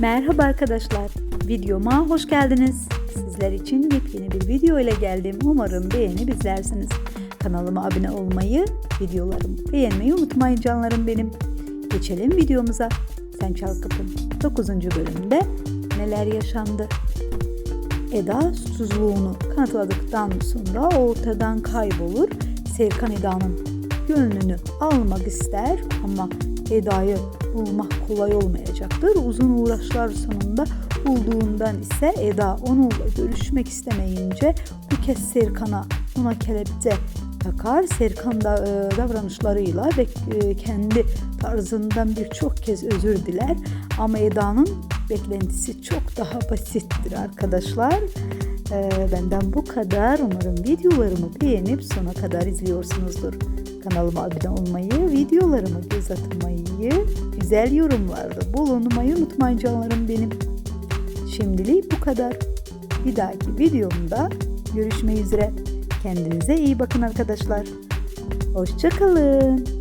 Merhaba arkadaşlar, videoma hoş geldiniz. Sizler için yepyeni bir video ile geldim. Umarım beğenip izlersiniz. Kanalıma abone olmayı, videolarımı beğenmeyi unutmayın canlarım benim. Geçelim videomuza. Sen Çal Kapım 9. bölümde neler yaşandı? Eda susuzluğunu kanıtladıktan sonra ortadan kaybolur. Serkan Eda'nın gönlünü almak ister ama Eda'yı bulmak kolay olmayacaktır. Uzun uğraşlar sonunda bulduğundan ise Eda onunla görüşmek istemeyince bu kez Serkan'a ona kelepçe takar. Serkan da e, davranışlarıyla ve e, kendi tarzından birçok kez özür diler. Ama Eda'nın beklentisi çok daha basittir arkadaşlar. E, benden bu kadar. Umarım videolarımı beğenip sona kadar izliyorsunuzdur. Kanalıma abone olmayı, videolarımı göz atmayı, güzel yorumlarda bulunmayı unutmayın canlarım benim. Şimdilik bu kadar. Bir dahaki videomda görüşmek üzere. Kendinize iyi bakın arkadaşlar. Hoşçakalın.